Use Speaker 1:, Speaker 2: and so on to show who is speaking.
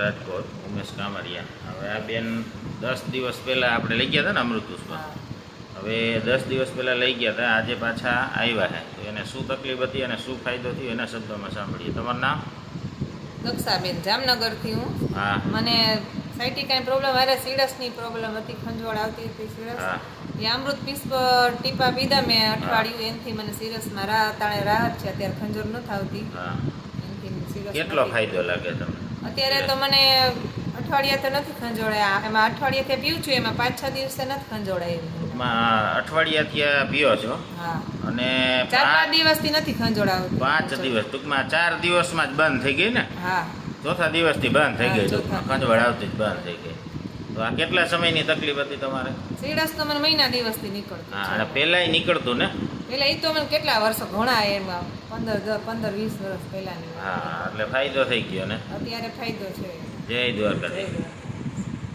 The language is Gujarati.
Speaker 1: રાજકોટ ઉમેશ કામરિયા. હવે આ બેન દસ દિવસ પહેલાં આપણે લઈ ગયા હતા ને અમૃત પુષ્પા હવે દસ દિવસ પહેલાં લઈ ગયા હતા આજે પાછા આવ્યા છે. તો એને શું તકલીફ હતી અને શું ફાયદો થયો એના શબ્દોમાં સાંભળીએ. તમારું નામ?
Speaker 2: દક્ષાબેન જામનગરથી હું.
Speaker 1: હા.
Speaker 2: મને સાયટિકાની પ્રોબ્લેમ અરે સિરસની પ્રોબ્લેમ હતી ખંજવાળ આવતી હતી સિરસ. એ અમૃત પુષ્પ ટીપા પીધા મેં અઠવાડિયું. એનથી મને સિરસમાં રાહત તાણે રાહત છે અત્યારે ખંજર નથી આવતી
Speaker 1: હા. કેટલો ફાયદો લાગે તમને?
Speaker 2: અત્યારે તો મને અઠવાડિયા તો નથી ખંજોળાયા. એમાં અઠવાડિયાથી પીવું છું એમાં પાંચ છ દિવસે નથી ખંજોળાયું
Speaker 1: અઠવાડિયાથી પીઓ છો? અને
Speaker 2: ચાર પાંચ દિવસથી નથી ખંજોળાવું.
Speaker 1: પાંચ દિવસ ટૂંકમાં ચાર દિવસમાં જ બંધ થઈ ગઈ ને?
Speaker 2: હા.
Speaker 1: ચોથા દિવસથી બંધ થઈ ગઈ ટૂંકમાં. આવતી જ બંધ થઈ ગઈ. તો આ કેટલા સમયની તકલીફ હતી તમારે?
Speaker 2: સિરસ તો મને મહિના દિવસથી નીકળતું
Speaker 1: હા
Speaker 2: પેલા
Speaker 1: અને પહેલાંય નીકળતું ને?
Speaker 2: પેલા એ તો મને કેટલા વર્ષો ઘણા એમાં પંદર પંદર વીસ વર્ષ પહેલાની
Speaker 1: હા એટલે ફાયદો થઈ ગયો ને?
Speaker 2: અત્યારે ફાયદો છે. જય દ્વારકા.